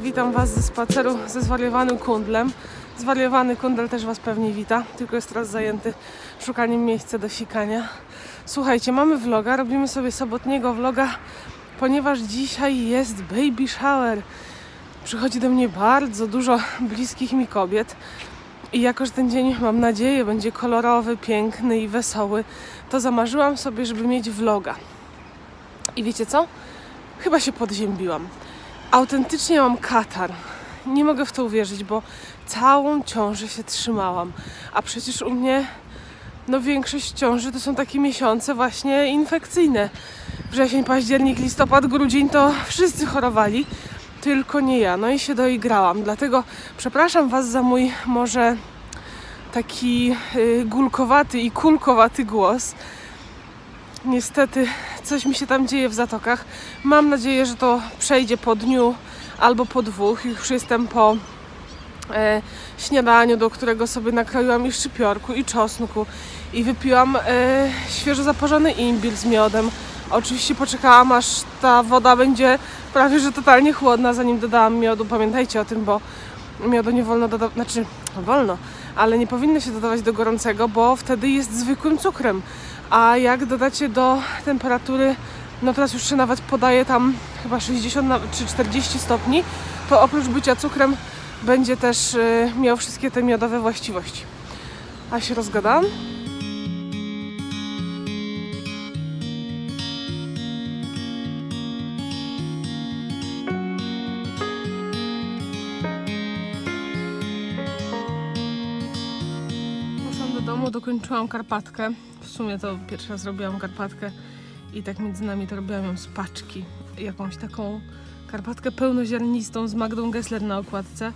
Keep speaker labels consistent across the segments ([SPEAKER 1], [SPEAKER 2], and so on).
[SPEAKER 1] witam Was ze spaceru ze zwariowanym kundlem. Zwariowany kundel też Was pewnie wita, tylko jest teraz zajęty szukaniem miejsca do sikania. Słuchajcie, mamy vloga, robimy sobie sobotniego vloga, ponieważ dzisiaj jest baby shower. Przychodzi do mnie bardzo dużo bliskich mi kobiet. I jako, że ten dzień mam nadzieję będzie kolorowy, piękny i wesoły, to zamarzyłam sobie, żeby mieć vloga. I wiecie co? Chyba się podziębiłam. Autentycznie mam katar. Nie mogę w to uwierzyć, bo całą ciążę się trzymałam. A przecież u mnie no większość ciąży to są takie miesiące właśnie infekcyjne. Wrzesień, październik, listopad, grudzień to wszyscy chorowali, tylko nie ja. No i się doigrałam. Dlatego przepraszam Was za mój może taki y, gulkowaty i kulkowaty głos. Niestety coś mi się tam dzieje w zatokach. Mam nadzieję, że to przejdzie po dniu albo po dwóch. Już jestem po e, śniadaniu, do którego sobie nakroiłam i szczypiorku, i czosnku. I wypiłam e, świeżo zaparzony imbir z miodem. Oczywiście poczekałam, aż ta woda będzie prawie że totalnie chłodna, zanim dodałam miodu. Pamiętajcie o tym, bo miodu nie wolno dodawać, znaczy wolno, ale nie powinno się dodawać do gorącego, bo wtedy jest zwykłym cukrem. A jak dodacie do temperatury, no teraz już się nawet podaje tam chyba 60 na- czy 40 stopni, to oprócz bycia cukrem będzie też y, miał wszystkie te miodowe właściwości. A się rozgadałam? Poszłam do domu, dokończyłam karpatkę. W sumie to pierwszy raz robiłam karpatkę i tak między nami to robiłam ją z paczki. Jakąś taką karpatkę pełnoziarnistą z Magdą Gessler na okładce.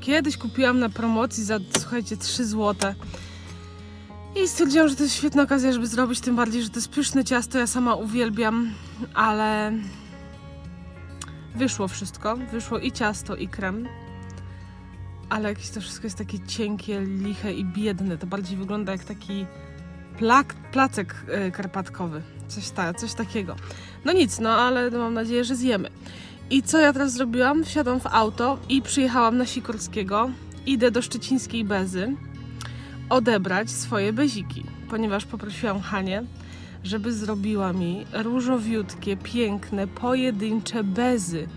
[SPEAKER 1] Kiedyś kupiłam na promocji za, słuchajcie, 3 złote. I stwierdziłam, że to jest świetna okazja, żeby zrobić, tym bardziej, że to jest pyszne ciasto, ja sama uwielbiam, ale wyszło wszystko. Wyszło i ciasto, i krem ale jakieś to wszystko jest takie cienkie, liche i biedne. To bardziej wygląda jak taki plak, placek e, karpatkowy. Coś, ta, coś takiego. No nic, no ale mam nadzieję, że zjemy. I co ja teraz zrobiłam? Wsiadłam w auto i przyjechałam na Sikorskiego. Idę do Szczecińskiej Bezy odebrać swoje beziki, ponieważ poprosiłam Hanię, żeby zrobiła mi różowiutkie, piękne, pojedyncze bezy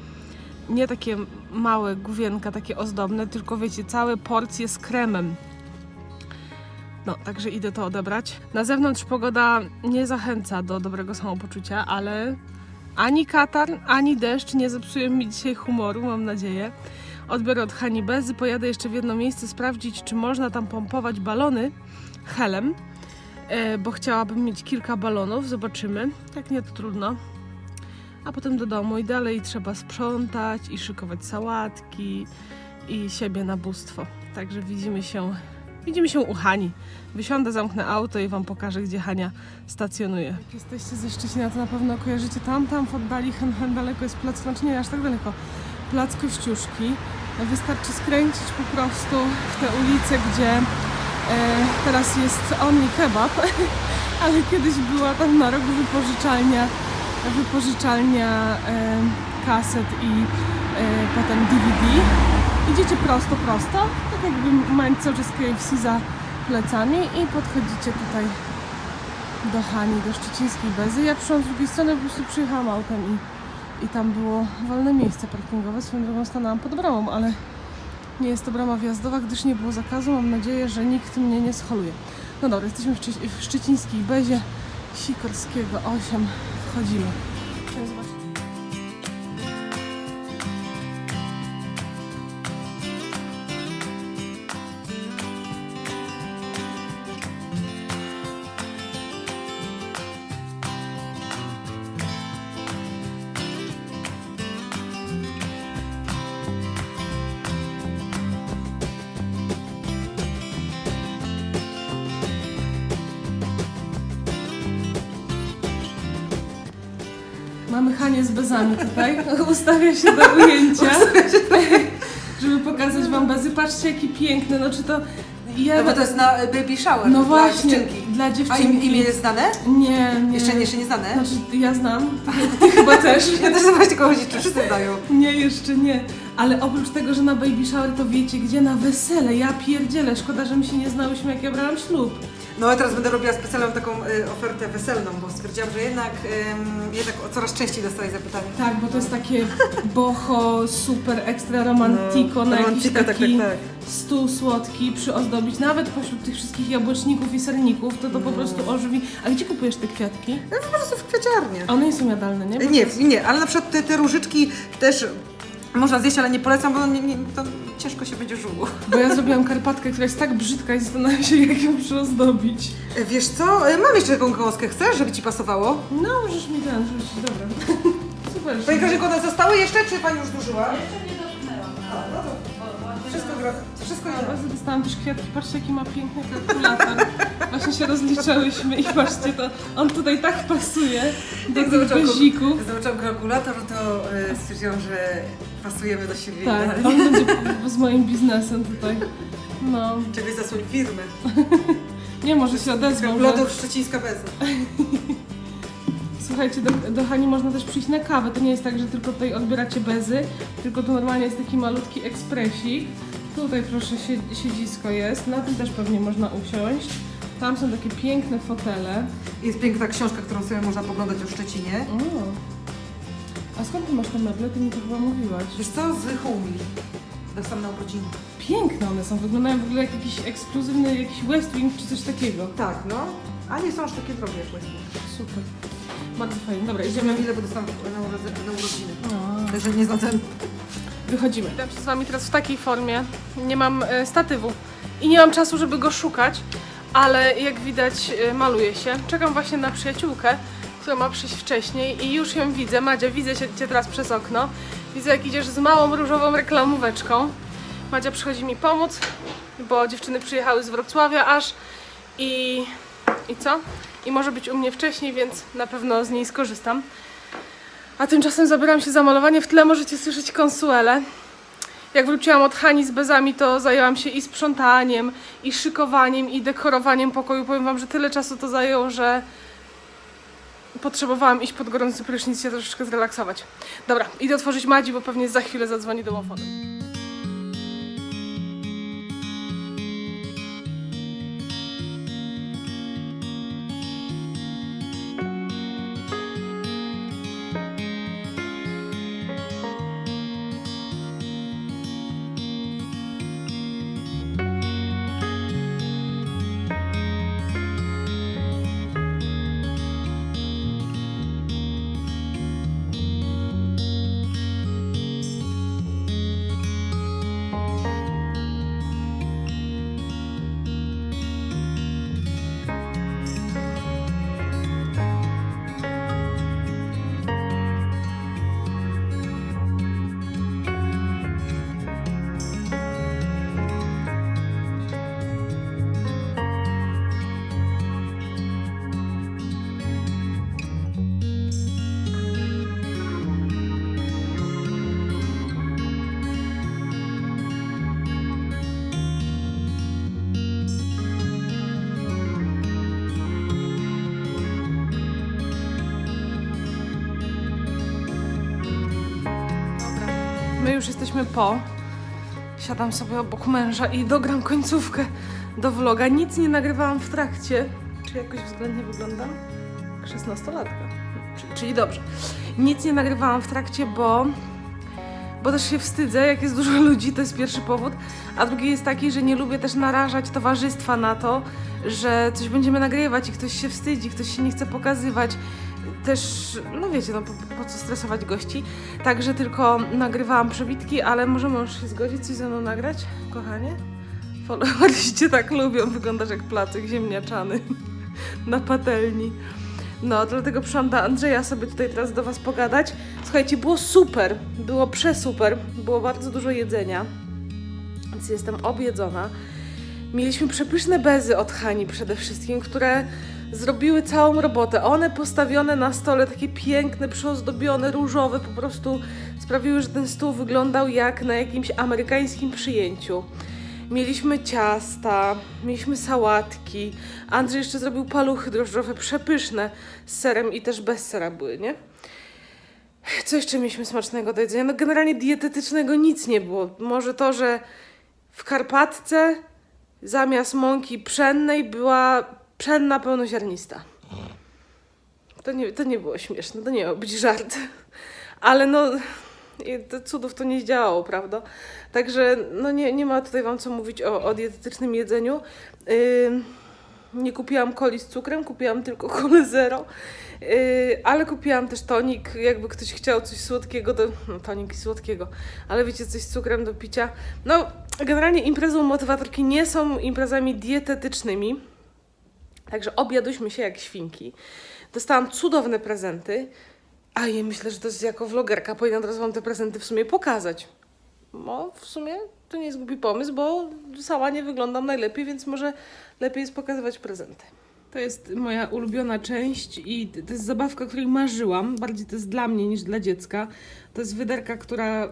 [SPEAKER 1] nie takie małe główienka, takie ozdobne, tylko wiecie, całe porcje z kremem. No, także idę to odebrać. Na zewnątrz pogoda nie zachęca do dobrego samopoczucia, ale ani katar, ani deszcz nie zepsują mi dzisiaj humoru, mam nadzieję. Odbiorę od Hani Bezy, pojadę jeszcze w jedno miejsce sprawdzić, czy można tam pompować balony helem, e, bo chciałabym mieć kilka balonów, zobaczymy. Jak nie, to trudno a potem do domu i dalej trzeba sprzątać i szykować sałatki i siebie na bóstwo. Także widzimy się, widzimy się u Hani. Wysiądę, zamknę auto i Wam pokażę, gdzie Hania stacjonuje. Jak jesteście ze Szczecina, to na pewno kojarzycie tam, tam w oddali, hen, daleko jest plac, znaczy nie aż tak daleko, plac Kościuszki. Wystarczy skręcić po prostu w tę ulicę, gdzie e, teraz jest Only Kebab, ale kiedyś była tam na rogu wypożyczalnia wypożyczalnia e, kaset i e, potem DVD. Idziecie prosto, prosto, tak jakby mając cały czas KFC za plecami i podchodzicie tutaj do Hani, do Szczecińskiej Bezy. Ja przyszłam z drugiej strony, po prostu przyjechałam autem i, i tam było wolne miejsce parkingowe. Swoją drogą stanęłam pod bramą, ale nie jest to brama wjazdowa, gdyż nie było zakazu. Mam nadzieję, że nikt mnie nie scholuje. No dobra, jesteśmy w, Szczy- w Szczecińskiej Bezie Sikorskiego 8. Wchodzimy. Mamy z bezami tutaj. Ustawia się do ujęcia. Żeby pokazać wam bezy. Patrzcie jaki piękny. No czy to... Ja...
[SPEAKER 2] No bo to jest na y, baby shower
[SPEAKER 1] No
[SPEAKER 2] dla
[SPEAKER 1] właśnie,
[SPEAKER 2] dziewczynki.
[SPEAKER 1] dla
[SPEAKER 2] A
[SPEAKER 1] dziewczynki.
[SPEAKER 2] im, imię jest znane?
[SPEAKER 1] Nie, nie.
[SPEAKER 2] Jeszcze, jeszcze nie znane?
[SPEAKER 1] Znaczy, ja znam. Ty chyba też.
[SPEAKER 2] Ja też właśnie kogo chodzi, czy wszyscy znają.
[SPEAKER 1] Nie, jeszcze nie. Ale oprócz tego, że na baby shower, to wiecie gdzie? Na wesele. Ja pierdzielę. Szkoda, że my się nie znałyśmy, jak ja brałam ślub.
[SPEAKER 2] No a teraz będę robiła specjalną taką y, ofertę weselną, bo stwierdziłam, że jednak, ym, jednak coraz częściej dostaję zapytania.
[SPEAKER 1] Tak, bo to jest takie boho, super, ekstra romantiko,
[SPEAKER 2] No,
[SPEAKER 1] na jakiś
[SPEAKER 2] romantika, tak,
[SPEAKER 1] taki
[SPEAKER 2] tak, tak.
[SPEAKER 1] stół słodki przyozdobić. Nawet pośród tych wszystkich jabłeczników i serników, to to po prostu ożywi. A gdzie kupujesz te kwiatki?
[SPEAKER 2] No po prostu w kwiaciarnię.
[SPEAKER 1] A One nie są jadalne, nie? Bo
[SPEAKER 2] Nie, nie, ale na przykład te, te różyczki też można zjeść, ale nie polecam, bo nie, nie, to ciężko się będzie żuło.
[SPEAKER 1] Bo ja zrobiłam karpatkę, która jest tak brzydka i zastanawiam się, jak ją przyozdobić.
[SPEAKER 2] E, Wiesz co, e, mam jeszcze taką kołoskę, chcesz, żeby Ci pasowało?
[SPEAKER 1] No, możesz mi ten rzucić, dobra. Super.
[SPEAKER 2] Pani Grażynko, one zostały jeszcze, czy Pani już zużyła? Jeszcze. Wszystko, gra, wszystko
[SPEAKER 1] Ja bardzo dostałam też kwiatki, patrzcie jaki ma piękny kalkulator. Właśnie się rozliczałyśmy i patrzcie, to on tutaj tak pasuje do tych bezików.
[SPEAKER 2] Jak zobaczyłam kalkulator, to e, stwierdziłam, że pasujemy do siebie
[SPEAKER 1] Tak,
[SPEAKER 2] idealnie.
[SPEAKER 1] on będzie z moim biznesem tutaj. No,
[SPEAKER 2] Czegoś za swoją firmę.
[SPEAKER 1] nie może się odezwał, że...
[SPEAKER 2] Kalkulator szczecińska bez.
[SPEAKER 1] Słuchajcie, do, do Hani można też przyjść na kawę. To nie jest tak, że tylko tutaj odbieracie bezy, tylko tu normalnie jest taki malutki ekspresik. Tutaj proszę sie- siedzisko jest, na tym też pewnie można usiąść. Tam są takie piękne fotele.
[SPEAKER 2] Jest piękna książka, którą sobie można poglądać o Szczecinie.
[SPEAKER 1] O. A skąd ty masz te meble? Ty mi to chyba mówiłaś.
[SPEAKER 2] Wiesz co, z Homely. Dostałam na urodziny.
[SPEAKER 1] Piękne one są, wyglądają w ogóle jak jakiś ekskluzywny jakiś West Wing czy coś takiego.
[SPEAKER 2] Tak, no. A nie są aż takie drogie jak Westwood.
[SPEAKER 1] Super. Bardzo fajnie. Dobra,
[SPEAKER 2] Idziemy ile, bo dostałam na, urodziny. Także nie znam
[SPEAKER 1] Wychodzimy. Się z Wami teraz w takiej formie. Nie mam e, statywu i nie mam czasu, żeby go szukać, ale jak widać e, maluję się. Czekam właśnie na przyjaciółkę, która ma przyjść wcześniej i już ją widzę. Madzia, widzę Cię Cię teraz przez okno. Widzę, jak idziesz z małą różową reklamóweczką. Madzia przychodzi mi pomóc, bo dziewczyny przyjechały z Wrocławia aż i... i co? I może być u mnie wcześniej, więc na pewno z niej skorzystam. A tymczasem zabieram się za malowanie. W tle możecie słyszeć konsuelę. Jak wróciłam od Hani z bezami, to zajęłam się i sprzątaniem, i szykowaniem, i dekorowaniem pokoju. Powiem Wam, że tyle czasu to zajęło, że potrzebowałam iść pod gorący prysznic się troszeczkę zrelaksować. Dobra, idę otworzyć Madzi, bo pewnie za chwilę zadzwoni domofonem. Jesteśmy po. Siadam sobie obok męża i dogram końcówkę do vloga. Nic nie nagrywałam w trakcie. Czy jakoś względnie wyglądam? 16-latka. Czyli, dobrze. Nic nie nagrywałam w trakcie, bo bo też się wstydzę, jak jest dużo ludzi, to jest pierwszy powód. A drugi jest taki, że nie lubię też narażać towarzystwa na to, że coś będziemy nagrywać i ktoś się wstydzi, ktoś się nie chce pokazywać. Też, no wiecie, no po, po co stresować gości. Także tylko nagrywałam przebitki, ale możemy już się zgodzić, coś ze mną nagrać, kochanie? Cię tak lubią, wyglądasz jak placyk ziemniaczany na patelni. No, dlatego przyszłam do Andrzeja sobie tutaj teraz do Was pogadać. Słuchajcie, było super, było przesuper, było bardzo dużo jedzenia, więc jestem objedzona. Mieliśmy przepyszne bezy od Hani przede wszystkim, które zrobiły całą robotę. One postawione na stole, takie piękne, przyozdobione, różowe, po prostu sprawiły, że ten stół wyglądał jak na jakimś amerykańskim przyjęciu. Mieliśmy ciasta, mieliśmy sałatki. Andrzej jeszcze zrobił paluchy drożdżowe, przepyszne, z serem i też bez sera były, nie? Co jeszcze mieliśmy smacznego do jedzenia? No generalnie dietetycznego nic nie było. Może to, że w Karpatce zamiast mąki pszennej była pszenna pełnoziarnista. To nie, to nie było śmieszne, to nie miał być żart. Ale no, cudów to nie zdziałało, prawda? Także no nie, nie ma tutaj wam co mówić o, o dietetycznym jedzeniu. Ym, nie kupiłam coli z cukrem, kupiłam tylko kolę zero. Yy, ale kupiłam też tonik, jakby ktoś chciał coś słodkiego, to no, tonik i słodkiego, ale wiecie, coś z cukrem do picia. No, generalnie imprezą motywatorki nie są imprezami dietetycznymi, także objadłyśmy się jak świnki. Dostałam cudowne prezenty, a ja myślę, że to jest jako vlogerka powinna od razu wam te prezenty w sumie pokazać. No, w sumie to nie jest głupi pomysł, bo sama nie wyglądam najlepiej, więc może lepiej jest pokazywać prezenty. To jest moja ulubiona część i to jest zabawka, której marzyłam. Bardziej to jest dla mnie niż dla dziecka. To jest wyderka, która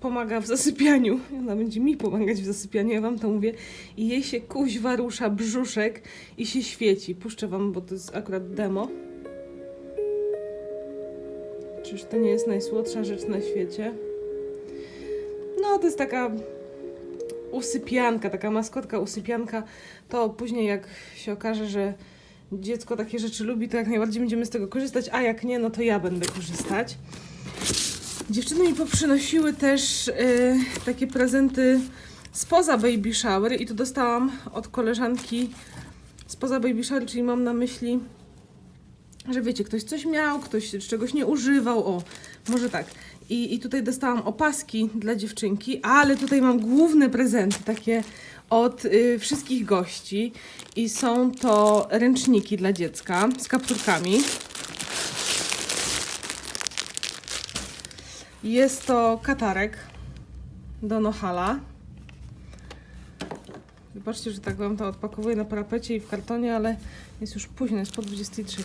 [SPEAKER 1] pomaga w zasypianiu. Ona będzie mi pomagać w zasypianiu, ja wam to mówię. I jej się kuźwa rusza brzuszek i się świeci. Puszczę wam, bo to jest akurat demo. Czyż to nie jest najsłodsza rzecz na świecie? No, to jest taka usypianka, taka maskotka usypianka. To później jak się okaże, że dziecko takie rzeczy lubi, to jak najbardziej będziemy z tego korzystać, a jak nie, no to ja będę korzystać. Dziewczyny mi poprzynosiły też y, takie prezenty spoza baby shower i tu dostałam od koleżanki spoza baby shower, czyli mam na myśli że wiecie, ktoś coś miał, ktoś czegoś nie używał, o, może tak. I, I tutaj dostałam opaski dla dziewczynki, ale tutaj mam główne prezenty, takie od y, wszystkich gości. I są to ręczniki dla dziecka z kapturkami. Jest to katarek do Nohala. Wybaczcie, że tak wam to odpakowuję na parapecie i w kartonie, ale jest już późno, jest po 23.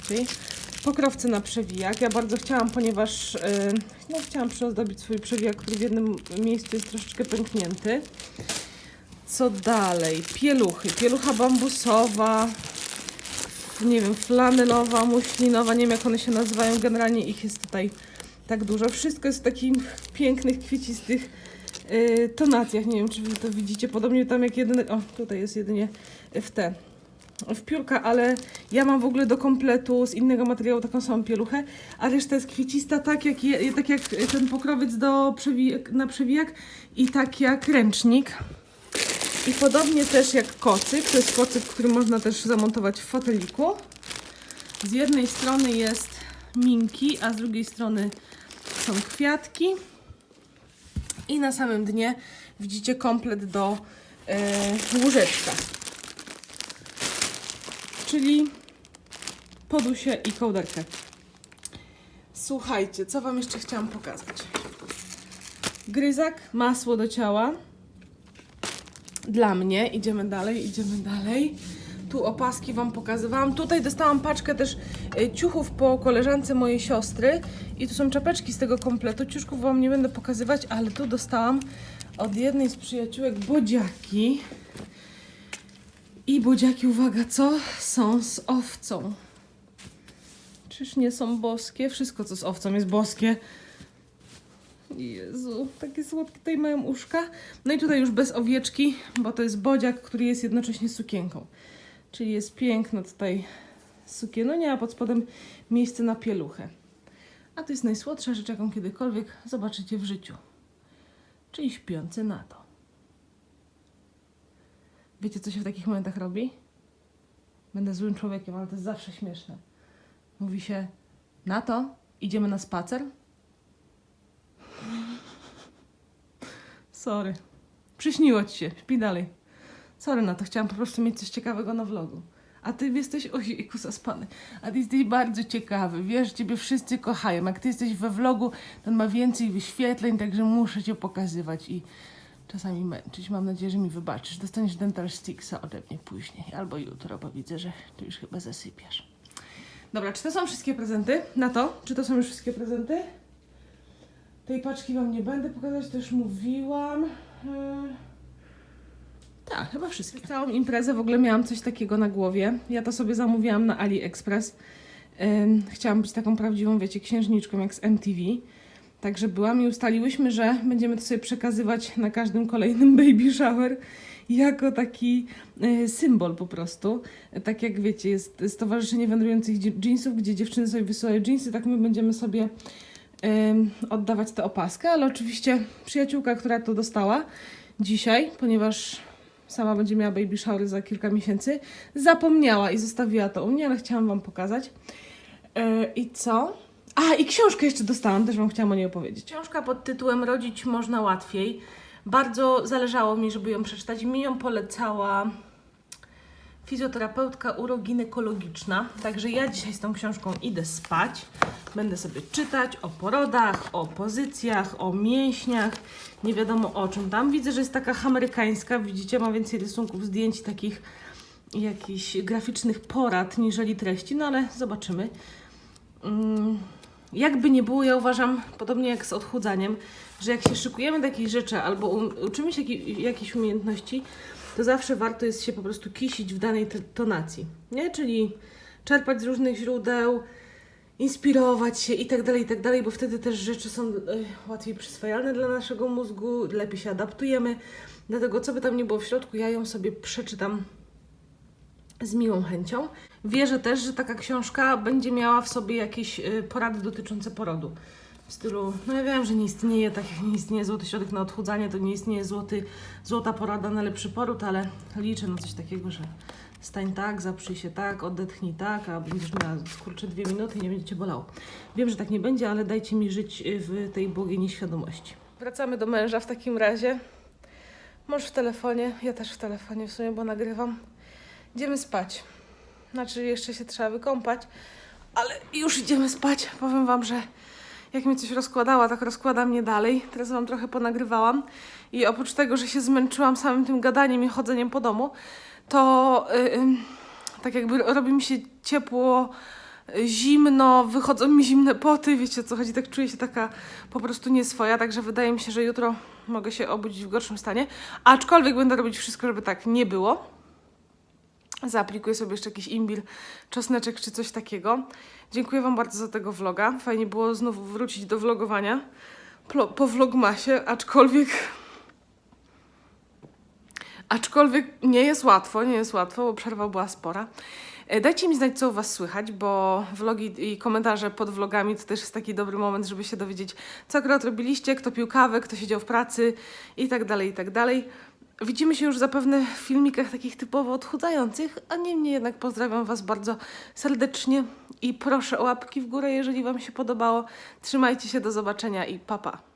[SPEAKER 1] Pokrowce na przewijak. Ja bardzo chciałam, ponieważ yy, no, chciałam przyozdobić swój przewijak, który w jednym miejscu jest troszeczkę pęknięty. Co dalej? Pieluchy. Pielucha bambusowa, nie wiem, flanelowa, muślinowa, nie wiem jak one się nazywają. Generalnie ich jest tutaj tak dużo. Wszystko jest w takich pięknych, kwiecistych yy, tonacjach. Nie wiem, czy wy to widzicie. Podobnie tam jak jedyny... O, tutaj jest jedynie w te w piórka, ale ja mam w ogóle do kompletu z innego materiału taką samą pieluchę, a reszta jest kwiecista, tak jak, je, tak jak ten pokrowiec do przewijak, na przewijak i tak jak ręcznik. I podobnie też jak kocyk, to jest kocyk, który można też zamontować w foteliku. Z jednej strony jest minki, a z drugiej strony są kwiatki. I na samym dnie widzicie komplet do e, łóżeczka czyli podusie i kołderkę. Słuchajcie, co Wam jeszcze chciałam pokazać. Gryzak, masło do ciała. Dla mnie. Idziemy dalej, idziemy dalej. Tu opaski Wam pokazywałam. Tutaj dostałam paczkę też ciuchów po koleżance mojej siostry. I tu są czapeczki z tego kompletu. Ciuszków Wam nie będę pokazywać, ale tu dostałam od jednej z przyjaciółek bodziaki. I bodziaki, uwaga, co? Są z owcą. Czyż nie są boskie? Wszystko, co z owcą jest boskie. Jezu, takie słodkie tutaj mają uszka. No i tutaj już bez owieczki, bo to jest bodziak, który jest jednocześnie sukienką. Czyli jest piękna tutaj sukienunia, a pod spodem miejsce na pieluchę. A to jest najsłodsza rzecz, jaką kiedykolwiek zobaczycie w życiu. Czyli śpiący na to. Wiecie, co się w takich momentach robi? Będę złym człowiekiem, ale to jest zawsze śmieszne. Mówi się, na to idziemy na spacer? Sorry. Przyśniło ci się, śpi dalej. Sorry na to, chciałam po prostu mieć coś ciekawego na vlogu. A ty jesteś, ojejku, zaspany. A ty jesteś bardzo ciekawy, wiesz, ciebie wszyscy kochają. Jak ty jesteś we vlogu, to ma więcej wyświetleń, także muszę cię pokazywać i czasami męczyć. Mam nadzieję, że mi wybaczysz. Dostaniesz dental sticksa ode mnie później, albo jutro, bo widzę, że ty już chyba zasypiasz. Dobra, czy to są wszystkie prezenty? Na to? Czy to są już wszystkie prezenty? Tej paczki wam nie będę pokazać, to już mówiłam. Yy... Tak, chyba wszystkie. Całą imprezę w ogóle miałam coś takiego na głowie. Ja to sobie zamówiłam na AliExpress. Ym, chciałam być taką prawdziwą, wiecie, księżniczką jak z MTV. Także byłam i ustaliłyśmy, że będziemy to sobie przekazywać na każdym kolejnym baby shower jako taki y, symbol po prostu. Tak jak wiecie, jest Stowarzyszenie Wędrujących Jeansów, gdzie dziewczyny sobie wysyłają jeansy, tak my będziemy sobie oddawać tę opaskę, ale oczywiście przyjaciółka, która to dostała dzisiaj, ponieważ sama będzie miała baby shower za kilka miesięcy, zapomniała i zostawiła to u mnie, ale chciałam Wam pokazać. Yy, I co? A, i książkę jeszcze dostałam, też Wam chciałam o niej opowiedzieć. Książka pod tytułem Rodzić można łatwiej. Bardzo zależało mi, żeby ją przeczytać. Mi ją polecała fizjoterapeutka uroginekologiczna. Także ja dzisiaj z tą książką idę spać. Będę sobie czytać o porodach, o pozycjach, o mięśniach, nie wiadomo o czym tam. Widzę, że jest taka amerykańska, widzicie, ma więcej rysunków, zdjęć takich jakichś graficznych porad niżeli treści, no ale zobaczymy. Mm, jakby nie było, ja uważam, podobnie jak z odchudzaniem, że jak się szykujemy do jakiejś rzeczy albo uczymy się jakiej, jakiejś umiejętności, to zawsze warto jest się po prostu kisić w danej tonacji, nie? Czyli czerpać z różnych źródeł, inspirować się i tak dalej, i tak dalej, bo wtedy też rzeczy są łatwiej przyswajalne dla naszego mózgu, lepiej się adaptujemy. Dlatego, co by tam nie było w środku, ja ją sobie przeczytam z miłą chęcią. Wierzę też, że taka książka będzie miała w sobie jakieś y, porady dotyczące porodu. W stylu, no ja wiem, że nie istnieje, tak jak nie istnieje złoty środek na odchudzanie, to nie istnieje złoty, złota porada na lepszy poród, ale liczę na coś takiego, że stań tak, zaprzyj się tak, odetchnij tak, a będziesz miała kurczę dwie minuty i nie będzie cię bolało. Wiem, że tak nie będzie, ale dajcie mi żyć w tej błogiej nieświadomości. Wracamy do męża w takim razie. Mąż w telefonie, ja też w telefonie w sumie, bo nagrywam. Idziemy spać. Znaczy, jeszcze się trzeba wykąpać, ale już idziemy spać. Powiem Wam, że jak mnie coś rozkładała, tak rozkłada mnie dalej. Teraz Wam trochę ponagrywałam. I oprócz tego, że się zmęczyłam samym tym gadaniem i chodzeniem po domu, to yy, tak jakby robi mi się ciepło, zimno, wychodzą mi zimne poty, wiecie co chodzi, tak czuję się taka po prostu nieswoja, także wydaje mi się, że jutro mogę się obudzić w gorszym stanie, aczkolwiek będę robić wszystko, żeby tak nie było. Zaaplikuję sobie jeszcze jakiś imbir, czosneczek czy coś takiego. Dziękuję Wam bardzo za tego vloga. Fajnie było znów wrócić do vlogowania plo- po vlogmasie, aczkolwiek... Aczkolwiek nie jest łatwo, nie jest łatwo, bo przerwa była spora. E, Dajcie mi znać, co u Was słychać, bo vlogi i komentarze pod vlogami to też jest taki dobry moment, żeby się dowiedzieć, co akurat robiliście, kto pił kawę, kto siedział w pracy i tak dalej, i tak dalej. Widzimy się już zapewne w filmikach takich typowo odchudzających, a niemniej jednak pozdrawiam Was bardzo serdecznie i proszę o łapki w górę, jeżeli Wam się podobało. Trzymajcie się, do zobaczenia i papa. Pa.